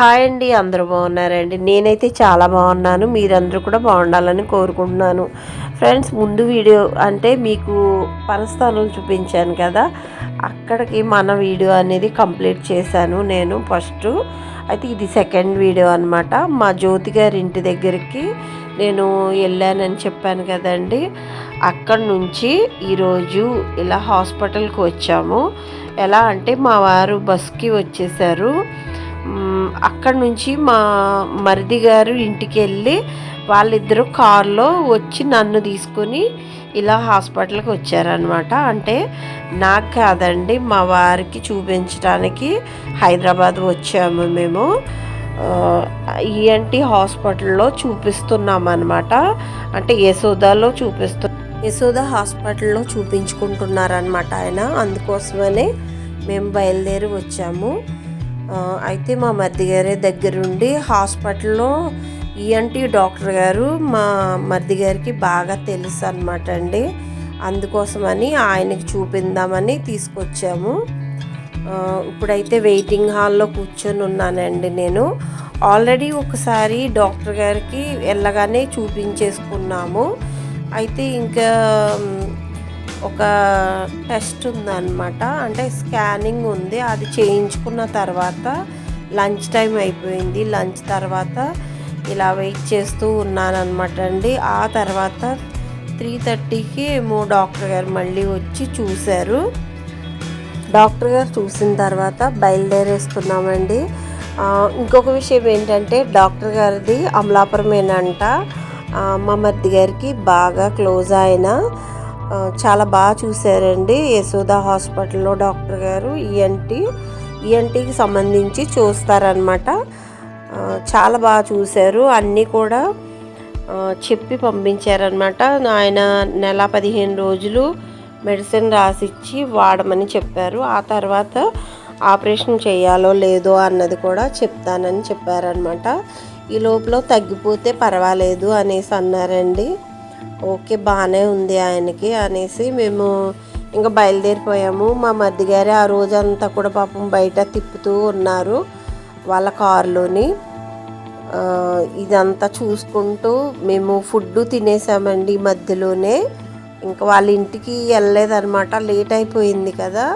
Hi అండి అందరూ బాగున్నారండి. నేనైతే చాలా బాగున్నాను. మీరందరూ కూడా బాగుండాలని కోరుకుంటున్నాను. ఫ్రెండ్స్ ముందు వీడియో అంటే మీకు పనస్థానాలు చూపించాను కదా. అక్కడికి మన వీడియో అనేది కంప్లీట్ చేశాను నేను ఫస్ట్. అయితే ఇది సెకండ్ వీడియో అనమాట మా జ్యోతి గారి ఇంటి దగ్గరికి నేను వెళ్ళానని చెప్పాను కదండి. అక్కడి నుంచి ఈరోజు ఇలా హాస్పిటల్కి వచ్చాము. ఎలా అంటే మా వారు బస్కి వచ్చేసారు. అక్కడ నుంచి మా మరిది గారు ఇంటికి వెళ్ళి వాళ్ళిద్దరూ కారులో వచ్చి నన్ను తీసుకొని ఇలా హాస్పిటల్కి వచ్చారనమాట అంటే నాకు కాదండి మా వారికి చూపించడానికి హైదరాబాద్ వచ్చాము మేము. ఈఎన్టీ హాస్పిటల్లో చూపిస్తున్నాం అనమాట అంటే యశోదాలో చూపిస్తు యశోద హాస్పిటల్లో చూపించుకుంటున్నారనమాట ఆయన. అందుకోసమనే మేము బయలుదేరి వచ్చాము. అయితే మా మరిది గారి దగ్గరుండి హాస్పిటల్లో ఈఎన్టీ డాక్టర్ గారు మా మరిది గారికి బాగా తెలుసు అనమాట అండి. అందుకోసమని ఆయనకి చూపిందామని తీసుకొచ్చాము. ఇప్పుడైతే వెయిటింగ్ హాల్లో కూర్చొని ఉన్నానండి నేను. ఆల్రెడీ ఒకసారి డాక్టర్ గారికి వెళ్ళగానే చూపించేసుకున్నాము. అయితే ఇంకా ఒక టెస్ట్ ఉందన్నమాట. అంటే స్కానింగ్ ఉంది. అది చేయించుకున్న తర్వాత లంచ్ టైం అయిపోయింది. లంచ్ తర్వాత ఇలా వెయిట్ చేస్తూ ఉన్నానమాట అండి. ఆ తర్వాత త్రీ థర్టీకి ఏమో డాక్టర్ గారు మళ్ళీ వచ్చి చూశారు. డాక్టర్ గారు చూసిన తర్వాత బయలుదేరేస్తున్నామండి ఇంకొక విషయం ఏంటంటే డాక్టర్ గారిది అమలాపురమేనంట. మా మరిది గారికి బాగా క్లోజ్ అయిన చాలా బాగా చూశారండి యశోద హాస్పిటల్లో డాక్టర్ గారు. ఈఎన్టీ ఈఎన్టీకి సంబంధించి చూస్తారనమాట చాలా బాగా చూశారు. అన్నీ కూడా చెప్పి పంపించారనమాట ఆయన నెల పదిహేను రోజులు మెడిసిన్ రాసిచ్చి వాడమని చెప్పారు. ఆ తర్వాత ఆపరేషన్ చేయాలో లేదో అన్నది కూడా చెప్తానని చెప్పారనమాట ఈ లోపల తగ్గిపోతే పర్వాలేదు అనేసి అన్నారండి. ఓకే బాగానే ఉంది ఆయనకి అనేసి మేము ఇంకా బయలుదేరిపోయాము. మా మరిది ఆ రోజంతా కూడా పాపం బయట తిప్పుతూ ఉన్నారు వాళ్ళ కారులోని. ఇదంతా చూసుకుంటూ మేము ఫుడ్ తినేసామండి మధ్యలోనే. ఇంకా వాళ్ళ ఇంటికి వెళ్ళలేదన్నమాట లేట్ అయిపోయింది కదా.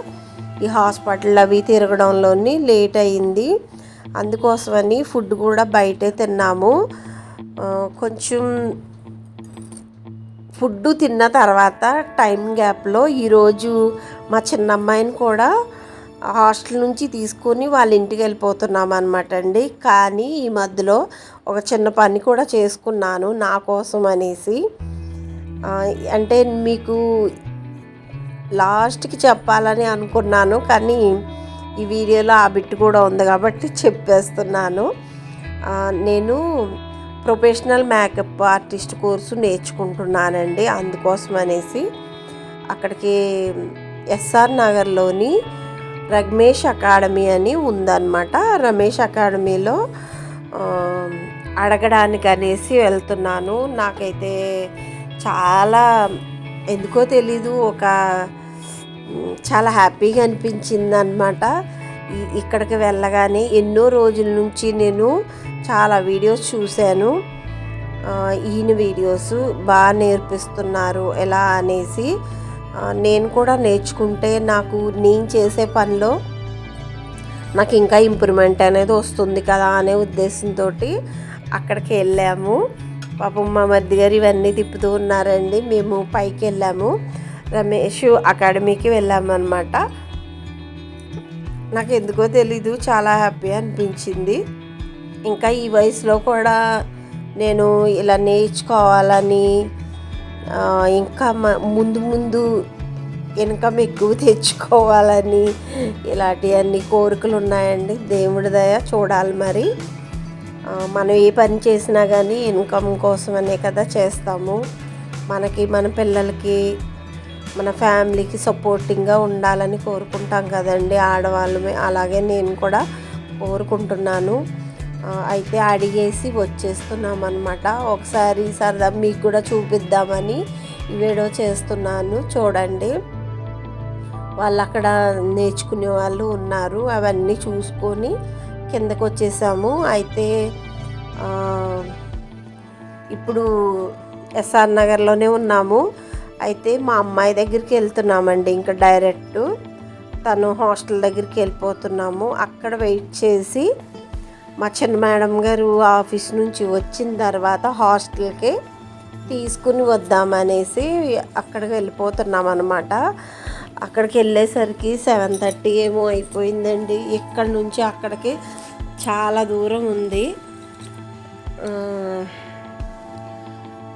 ఈ హాస్పిటల్ అవి తిరగడంలోని లేట్ అయింది. అందుకోసమని ఫుడ్ కూడా బయటే తిన్నాము. కొంచెం ఫుడ్ తిన్న తర్వాత టైం గ్యాప్లో ఈరోజు మా చిన్న అమ్మాయిని కూడా హాస్టల్ నుంచి తీసుకొని వాళ్ళ ఇంటికి వెళ్ళిపోతున్నాం అనమాట అండి. కానీ ఈ మధ్యలో ఒక చిన్న పని కూడా చేసుకున్నాను నా కోసం అనేసి. అంటే మీకు లాస్ట్కి చెప్పాలని అనుకున్నాను కానీ ఈ వీడియోలో ఆ బిట్టు కూడా ఉంది కాబట్టి చెప్పేస్తున్నాను. నేను ప్రొఫెషనల్ మేకప్ ఆర్టిస్ట్ కోర్సు నేర్చుకుంటున్నానండి. అందుకోసం అనేసి అక్కడికి ఎస్ఆర్ నగర్లోని రమేష్ అకాడమీ అని ఉందన్నమాట. రమేష్ అకాడమీలో అడగడానికి అనేసి వెళ్తున్నాను. నాకైతే చాలా ఎందుకో తెలీదు ఒక చాలా హ్యాపీగా అనిపించింది అనమాట ఇక్కడికి వెళ్ళగానే ఎన్నో రోజుల నుంచి నేను చాలా వీడియోస్ చూశాను. ఈయన వీడియోస్ బాగా నేర్పిస్తున్నారు ఎలా అనేసి. నేను కూడా నేర్చుకుంటే నాకు నేను చేసే పనిలో నాకు ఇంకా ఇంప్రూవ్మెంట్ అనేది వస్తుంది కదా అనే ఉద్దేశంతో అక్కడికి వెళ్ళాము. పాపం మా మధ్య గారు ఇవన్నీ తిప్పుతూ ఉన్నారండి. మేము పైకి వెళ్ళాము. రమేష్ అకాడమీకి వెళ్ళామన్నమాట. నాకు ఎందుకో తెలీదు చాలా హ్యాపీ అనిపించింది. ఇంకా ఈ వయసులో కూడా నేను ఇలా నేర్చుకోవాలని ఇంకా ముందు ముందు ఇన్కమ్ ఎక్కువ తెచ్చుకోవాలని ఇలాంటివన్నీ కోరికలు ఉన్నాయండి దేవుడి దయ చూడాలి మరి. మనం ఏ పని చేసినా కానీ ఇన్కమ్ కోసమనే కదా చేస్తాము. మనకి మన పిల్లలకి మన ఫ్యామిలీకి సపోర్టింగ్గా ఉండాలని కోరుకుంటాం కదండి. ఆడవాళ్ళమే. అలాగే నేను కూడా కోరుకుంటున్నాను. అయితే అడిగేసి వచ్చేస్తున్నాం అనమాట ఒకసారి సరదా మీకు కూడా చూపిద్దామని వీడియో చేస్తున్నాను. చూడండి. వాళ్ళు అక్కడ నేర్చుకునే వాళ్ళు ఉన్నారు. అవన్నీ చూసుకొని కిందకు వచ్చేసాము. అయితే ఇప్పుడు ఎస్ఆర్ నగర్లోనే ఉన్నాము. అయితే మా అమ్మాయి దగ్గరికి వెళ్తున్నామండి. ఇంకా డైరెక్ట్ తను హాస్టల్ దగ్గరికి వెళ్ళిపోతున్నాము. అక్కడ వెయిట్ చేసి మా చిన్న మేడం గారు ఆఫీస్ నుంచి వచ్చిన తర్వాత హాస్టల్కి తీసుకుని వద్దామనేసి అక్కడికి వెళ్ళిపోతున్నాం అనమాట అక్కడికి వెళ్ళేసరికి సెవెన్ థర్టీ ఏమో అయిపోయిందండి. ఇక్కడ నుంచి అక్కడికి చాలా దూరం ఉంది.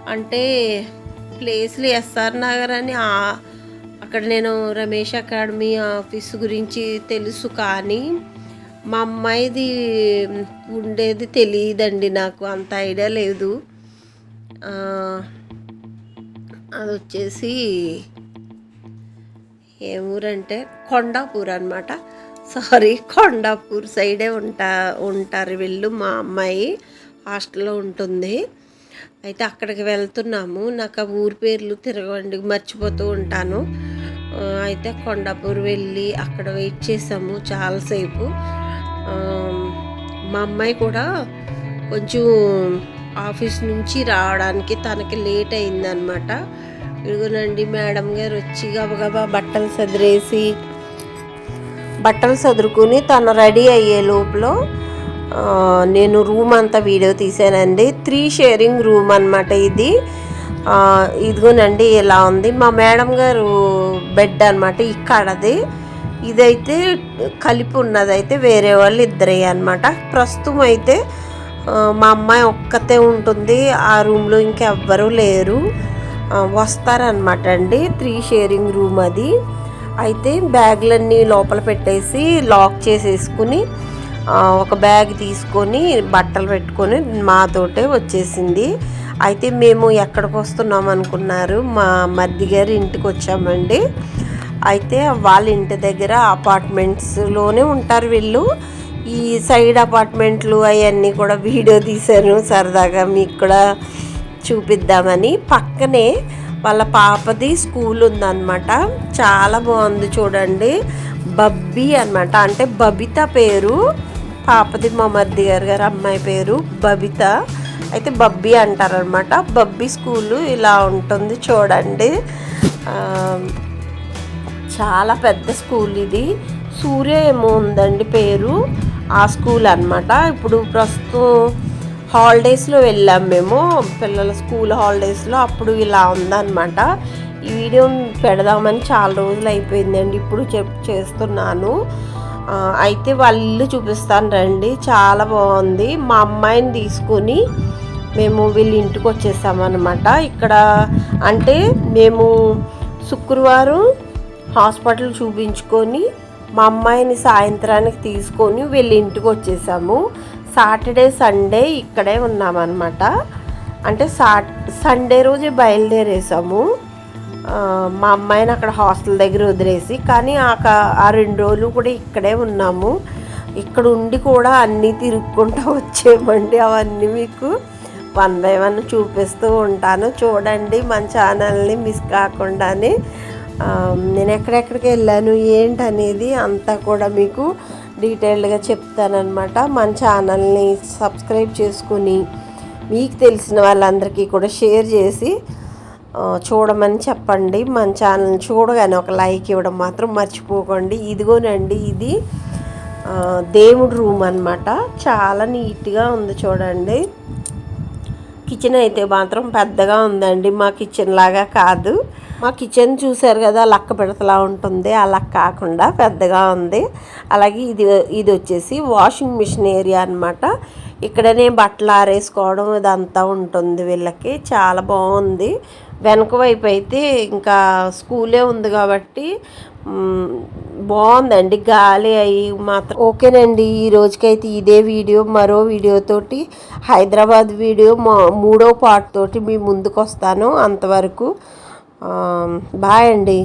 అంటే ప్లేస్లు ఎస్ఆర్ నగర్ అని అక్కడ నేను రమేష్ అకాడమీ ఆఫీస్ గురించి తెలుసు కానీ మా అమ్మాయిది ఉండేది తెలియదండి నాకు అంత ఐడియా లేదు. అది వచ్చేసి ఏ ఊరంటే కొండాపూర్ అనమాట సారీ కొండాపూర్ సైడే ఉంటా ఉంటారు వీళ్ళు మా అమ్మాయి హాస్టల్లో ఉంటుంది. అయితే అక్కడికి వెళ్తున్నాము. నాకు ఆ ఊరి పేర్లు తిరగండి మర్చిపోతూ ఉంటాను. అయితే కొండాపూర్ వెళ్ళి అక్కడ వెయిట్ చేసాము చాలాసేపు. మా అమ్మాయి కూడా కొంచెం ఆఫీస్ నుంచి రావడానికి తనకి లేట్ అయిందనమాట ఇదిగోనండి మేడం గారు వచ్చి గబగబా బట్టలు సదిరేసి బట్టలు సదురుకుని తను రెడీ అయ్యే లోపల నేను రూమ్ అంతా వీడియో తీసానండి. త్రీ షేరింగ్ రూమ్ అనమాట ఇది. ఇదిగోనండి ఇలా ఉంది. మా మేడం గారు బెడ్ అనమాట ఇక్కడది. ఇదైతే కలిపి ఉన్నదైతే వేరే వాళ్ళు ఇద్దరే అనమాట ప్రస్తుతం అయితే మా అమ్మాయి ఒక్కతే ఉంటుంది. ఆ రూమ్లో ఇంకెవ్వరూ లేరు. వస్తారనమాట అండి. త్రీ షేరింగ్ రూమ్ అది. అయితే బ్యాగ్లన్నీ లోపల పెట్టేసి లాక్ చేసేసుకుని ఒక బ్యాగ్ తీసుకొని బట్టలు పెట్టుకొని మాతోటే వచ్చేసింది. అయితే మేము ఎక్కడికి వస్తున్నాం అనుకున్నారు. మా మద్ది గారి ఇంటికి వచ్చామండి. అయితే వాళ్ళ ఇంటి దగ్గర అపార్ట్మెంట్స్లోనే ఉంటారు వీళ్ళు. ఈ సైడ్ అపార్ట్మెంట్లు అవన్నీ కూడా వీడియో తీశాను. సరదాగా మీకు కూడా చూపిద్దామని. పక్కనే వాళ్ళ పాపది స్కూల్ ఉందన్నమాట. చాలా బాగుంది చూడండి. బబ్బీ అన్నమాట. అంటే బబిత పేరు. పాపది మా మర్ది గారు గారు అమ్మాయి పేరు బబిత. అయితే బబ్బీ అంటారనమాట బబ్బీ స్కూలు ఇలా ఉంటుంది చూడండి. చాలా పెద్ద స్కూల్ ఇది. సూర్య ఏమో ఉందండి పేరు. ఆ స్కూల్ అనమాట ఇప్పుడు ప్రస్తుతం హాలిడేస్లో వెళ్ళాం మేము. పిల్లల స్కూల్ హాలిడేస్లో అప్పుడు ఇలా ఉందన్నమాట. ఈ వీడియో పెడదామని చాలా రోజులు అయిపోయిందండి. ఇప్పుడు చెప్ చేస్తున్నాను. అయితే వాళ్ళ ఇల్లు చూపిస్తాను రండి. చాలా బాగుంది. మా అమ్మాయిని తీసుకొని మేము వీళ్ళ ఇంటికి వచ్చేసామన్నమాట. ఇక్కడ అంటే మేము శుక్రవారం హాస్పిటల్ చూపించుకొని మా అమ్మాయిని సాయంత్రానికి తీసుకొని వీళ్ళ ఇంటికి వచ్చేసాము. సాటర్డే సండే ఇక్కడే ఉన్నామన్నమాట. అంటే సా సండే రోజే బయలుదేరేసాము. మా అమ్మాయిని అక్కడ హాస్టల్ దగ్గర వదిలేసి కానీ ఆ క- ఆ రెండు రోజులు కూడా ఇక్కడే ఉన్నాము. ఇక్కడ ఉండి కూడా అన్నీ తిరుక్కుంటూ వచ్చేయమండి అవన్నీ మీకు. వన్ బై వన్ చూపిస్తూ ఉంటాను. చూడండి మన ఛానల్ని మిస్ కాకుండానే. నేను ఎక్కడెక్కడికి వెళ్ళాను ఏంటనేది అంతా కూడా మీకు డీటెయిల్డ్గా చెప్తానమాట మన ఛానల్ని సబ్స్క్రైబ్ చేసుకుని మీకు తెలిసిన వాళ్ళందరికీ కూడా షేర్ చేసి చూడమని చెప్పండి. మన ఛానల్ చూడగానే ఒక లైక్ ఇవ్వడం మాత్రం మర్చిపోకండి. ఇదిగోనండి ఇది దేవుడు దేవుడి రూమ్ అన్నమాట. చాలా నీట్గా ఉంది చూడండి. కిచెన్ అయితే మాత్రం పెద్దగా ఉందండి. మా కిచెన్ లాగా కాదు. మా కిచెన్ చూసారు కదా లక్క పిడతలా ఉంటుంది. అలా కాకుండా పెద్దగా ఉంది. అలాగే ఇది ఇది వచ్చేసి వాషింగ్ మిషన్ ఏరియా అనమాట ఇక్కడనే బట్టలు ఆరేసుకోవడం ఇదంతా ఉంటుంది వీళ్ళకి. చాలా బాగుంది. వెనక వైపు అయితే ఇంకా స్కూలే ఉంది కాబట్టి బాగుందండి. గాలి అయ్యి మాత్రం ఓకేనండి. ఈ రోజుకైతే ఇదే వీడియో మరో వీడియోతోటి హైదరాబాద్ వీడియో మా మూడో పార్ట్ తోటి మీ ముందుకు వస్తాను అంతవరకు బాయ్ అండి.